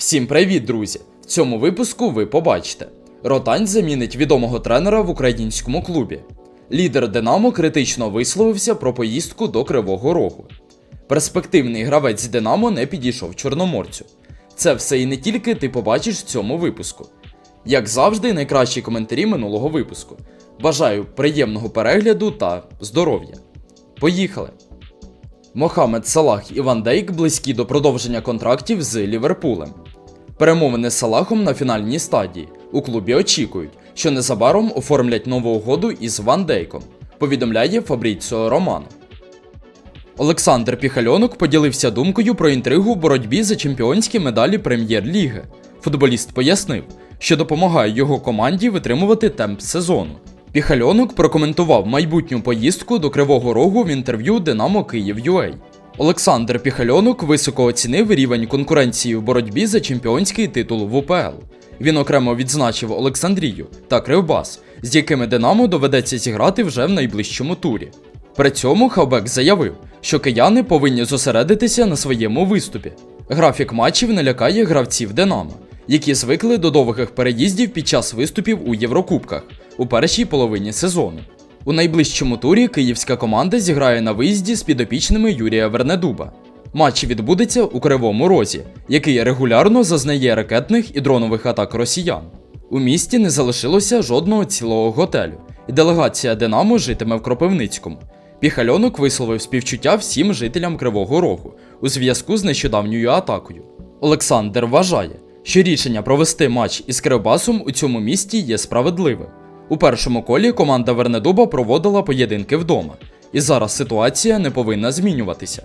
Всім привіт, друзі! В цьому випуску ви побачите: Ротань замінить відомого тренера в українському клубі. Лідер Динамо критично висловився про поїздку до Кривого Рогу. Перспективний гравець Динамо не підійшов Чорноморцю. Це все і не тільки ти побачиш в цьому випуску. Як завжди, найкращі коментарі минулого випуску. Бажаю приємного перегляду та здоров'я. Поїхали! Мохамед Салах і Ван Дейк близькі до продовження контрактів з Ліверпулем. Перемовини з Салахом на фінальній стадії. У клубі очікують, що незабаром оформлять нову угоду із Ван Дейком, повідомляє Фабріціо Романо. Олександр Піхальонок поділився думкою про інтригу в боротьбі за чемпіонські медалі Прем'єр-ліги. Футболіст пояснив, що допомагає його команді витримувати темп сезону. Піхальонок прокоментував майбутню поїздку до Кривого Рогу в інтерв'ю Динамо Київ.UA. Олександр Піхальонок високо оцінив рівень конкуренції в боротьбі за чемпіонський титул в УПЛ. Він окремо відзначив Олександрію та Кривбас, з якими Динамо доведеться зіграти вже в найближчому турі. При цьому Хабек заявив, що кияни повинні зосередитися на своєму виступі. Графік матчів не лякає гравців Динамо, які звикли до довгих переїздів під час виступів у Єврокубках у першій половині сезону. У найближчому турі київська команда зіграє на виїзді з підопічними Юрія Вернедуба. Матч відбудеться у Кривому Розі, який регулярно зазнає ракетних і дронових атак росіян. У місті не залишилося жодного цілого готелю, і делегація Динамо житиме в Кропивницькому. Піхальонок висловив співчуття всім жителям Кривого Рогу у зв'язку з нещодавньою атакою. Олександр вважає, що рішення провести матч із Кривбасом у цьому місті є справедливим. У першому колі команда Вернедуба проводила поєдинки вдома, і зараз ситуація не повинна змінюватися.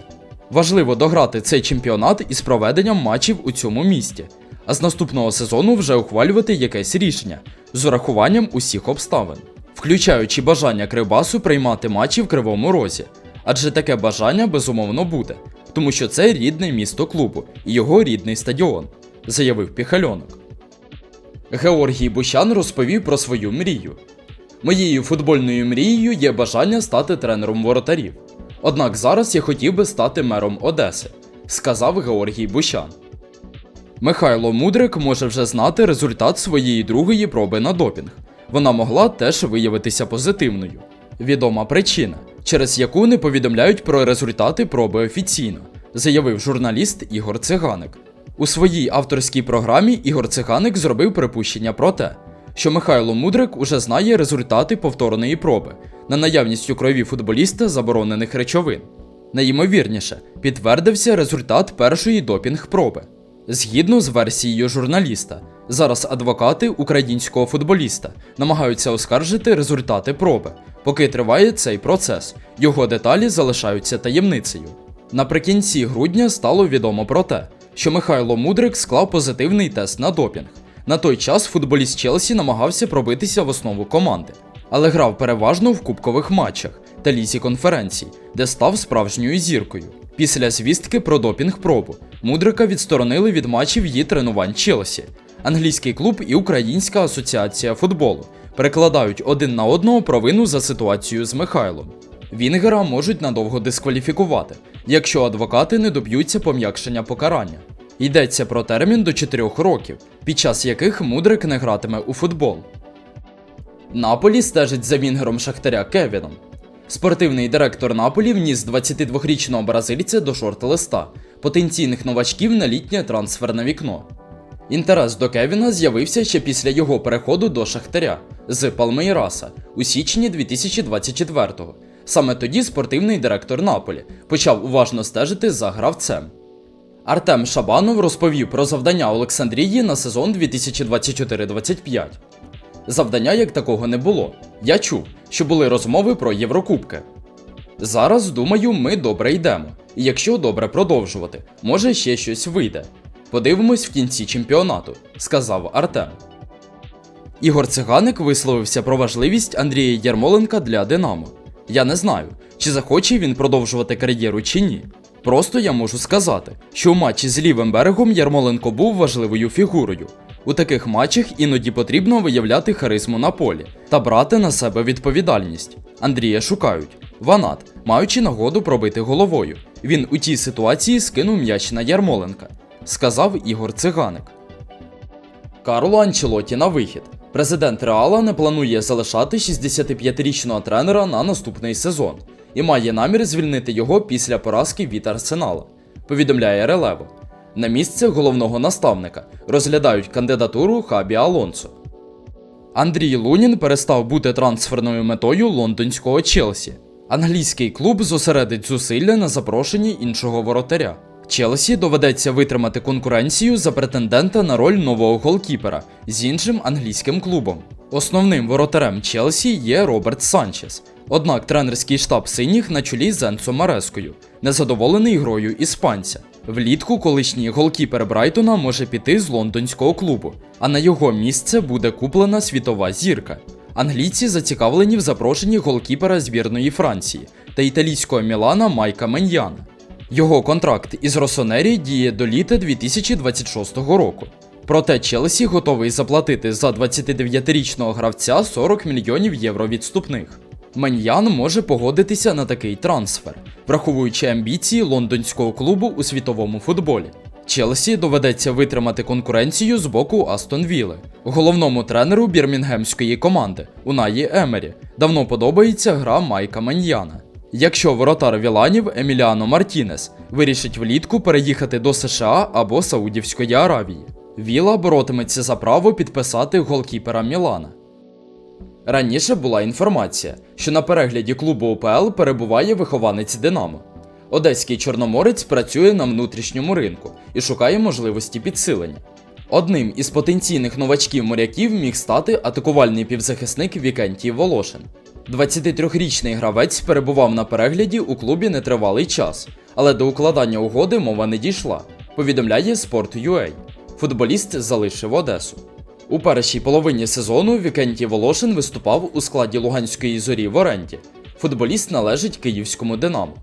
Важливо дограти цей чемпіонат із проведенням матчів у цьому місті, а з наступного сезону вже ухвалювати якесь рішення з урахуванням усіх обставин, включаючи бажання Кривбасу приймати матчі в Кривому Розі, адже таке бажання безумовно буде, тому що це рідне місто клубу і його рідний стадіон, заявив Піхальонок. Георгій Бущан розповів про свою мрію. Моєю футбольною мрією є бажання стати тренером воротарів. Однак зараз я хотів би стати мером Одеси, сказав Георгій Бущан. Михайло Мудрик може вже знати результат своєї другої проби на допінг. Вона могла теж виявитися позитивною. Відома причина, через яку не повідомляють про результати проби офіційно, заявив журналіст Ігор Циганик. У своїй авторській програмі Ігор Циганик зробив припущення про те, що Михайло Мудрик уже знає результати повтореної проби на наявність у крові футболіста заборонених речовин. Найімовірніше, підтвердився результат першої допінг-проби. Згідно з версією журналіста, зараз адвокати українського футболіста намагаються оскаржити результати проби, поки триває цей процес. Його деталі залишаються таємницею. Наприкінці грудня стало відомо про те, що Михайло Мудрик склав позитивний тест на допінг. На той час футболіст Челсі намагався пробитися в основу команди, але грав переважно в кубкових матчах та лізі конференцій, де став справжньою зіркою. Після звістки про допінг-пробу Мудрика відсторонили від матчів її тренувань Челсі. Англійський клуб і Українська асоціація футболу перекладають один на одного провину за ситуацію з Михайлом. Вінгера можуть надовго дискваліфікувати, якщо адвокати не доб'ються пом'якшення покарання. Йдеться про термін до 4 років, під час яких Мудрик не гратиме у футбол. Наполі стежить за вінгером Шахтаря Кевіном. Спортивний директор Наполі вніс 22-річного бразильця до шорт-листа потенційних новачків на літнє трансферне вікно. Інтерес до Кевіна з'явився ще після його переходу до Шахтаря з Палмейраса у січні 2024-го. Саме тоді спортивний директор Наполі почав уважно стежити за гравцем. Артем Шабанов розповів про завдання Олександрії на сезон 2024-25. Завдання як такого не було. Я чув, що були розмови про Єврокубки. Зараз, думаю, ми добре йдемо. І якщо добре продовжувати, може ще щось вийде. Подивимось в кінці чемпіонату, сказав Артем. Ігор Циганик висловився про важливість Андрія Ярмоленка для Динамо. Я не знаю, чи захоче він продовжувати кар'єру чи ні. Просто я можу сказати, що у матчі з лівим берегом Ярмоленко був важливою фігурою. У таких матчах іноді потрібно виявляти харизму на полі та брати на себе відповідальність. Андрія шукають. Ванат, маючи нагоду пробити головою. Він у тій ситуації скинув м'яч на Ярмоленка. сказав Ігор Циганик. Карло Анчелоті на вихід. Президент Реала не планує залишати 65-річного тренера на наступний сезон і має намір звільнити його після поразки від Арсенала. Повідомляє Релево. На місце головного наставника розглядають кандидатуру Хабі Алонсо. Андрій Лунін перестав бути трансферною метою лондонського Челсі. Англійський клуб зосередить зусилля на запрошенні іншого воротаря. Челсі доведеться витримати конкуренцію за претендента на роль нового голкіпера з іншим англійським клубом. Основним воротарем Челсі є Роберт Санчес. Однак тренерський штаб синіх на чолі з Енцо Марескою, незадоволений грою іспанця. Влітку колишній голкіпер Брайтона може піти з лондонського клубу, а на його місце буде куплена світова зірка. Англійці зацікавлені в запрошенні голкіпера збірної Франції та італійського Мілана Майка Меньяна. Його контракт із Росонері діє до літа 2026 року. Проте Челсі готовий заплатити за 29-річного гравця 40 мільйонів євро відступних. Меньян може погодитися на такий трансфер, враховуючи амбіції лондонського клубу у світовому футболі. Челсі доведеться витримати конкуренцію з боку Астон Вілли. Головному тренеру бірмінгемської команди Унаї Емері давно подобається гра Майка Меньяна. Якщо воротар Віланів Еміліано Мартінес вирішить влітку переїхати до США або Саудівської Аравії, Віла боротиметься за право підписати голкіпера Мілана. Раніше була інформація, що на перегляді клубу УПЛ перебуває вихованець Динамо. Одеський чорноморець працює на внутрішньому ринку і шукає можливості підсилення. Одним із потенційних новачків моряків міг стати атакувальний півзахисник Вікентій Волошин. 23-річний гравець перебував на перегляді у клубі нетривалий час, але до укладання угоди мова не дійшла. Повідомляє Sport.ua. Футболіст залишив Одесу. У першій половині сезону Вікентій Волошин виступав у складі Луганської зорі в оренді. Футболіст належить київському Динамо.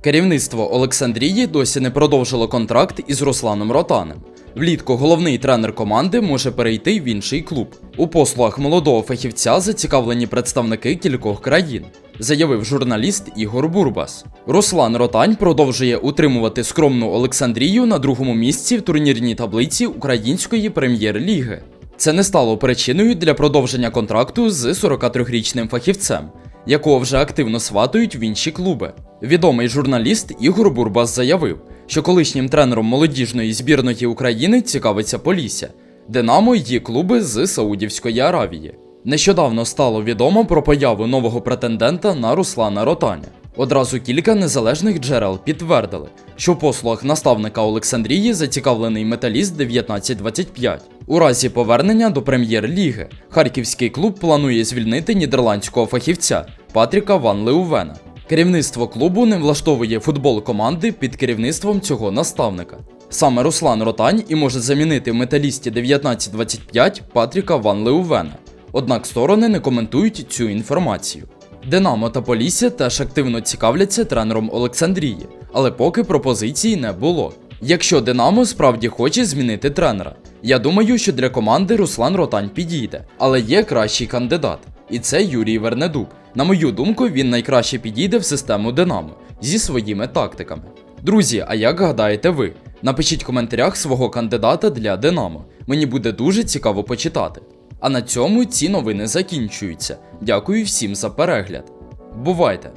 Керівництво Олександрії досі не продовжило контракт із Русланом Ротанем. Влітку головний тренер команди може перейти в інший клуб. У послугах молодого фахівця зацікавлені представники кількох країн, заявив журналіст Ігор Бурбас. Руслан Ротань продовжує утримувати скромну Олександрію на другому місці в турнірній таблиці Української прем'єр-ліги. Це не стало причиною для продовження контракту з 43-річним фахівцем, якого вже активно сватують в інші клуби. Відомий журналіст Ігор Бурбас заявив, що колишнім тренером молодіжної збірної України цікавиться Полісся, Динамо й клуби з Саудівської Аравії. Нещодавно стало відомо про появу нового претендента на Руслана Ротаня. Одразу кілька незалежних джерел підтвердили, що в послугах наставника Олександрії зацікавлений металіст 1925. У разі повернення до прем'єр-ліги харківський клуб планує звільнити нідерландського фахівця Патріка Ван Леувена. Керівництво клубу не влаштовує футбол команди під керівництвом цього наставника. Саме Руслан Ротань і може замінити в металісті 1925 Патріка Ван Леувена. Однак сторони не коментують цю інформацію. Динамо та Полісся теж активно цікавляться тренером Олександрії, але поки пропозицій не було. Якщо Динамо справді хоче змінити тренера, я думаю, що для команди Руслан Ротань підійде, але є кращий кандидат, і це Юрій Вернедуб. На мою думку, він найкраще підійде в систему Динамо зі своїми тактиками. Друзі, а як гадаєте ви? Напишіть в коментарях свого кандидата для Динамо. Мені буде дуже цікаво почитати. А на цьому ці новини закінчуються. Дякую всім за перегляд. Бувайте!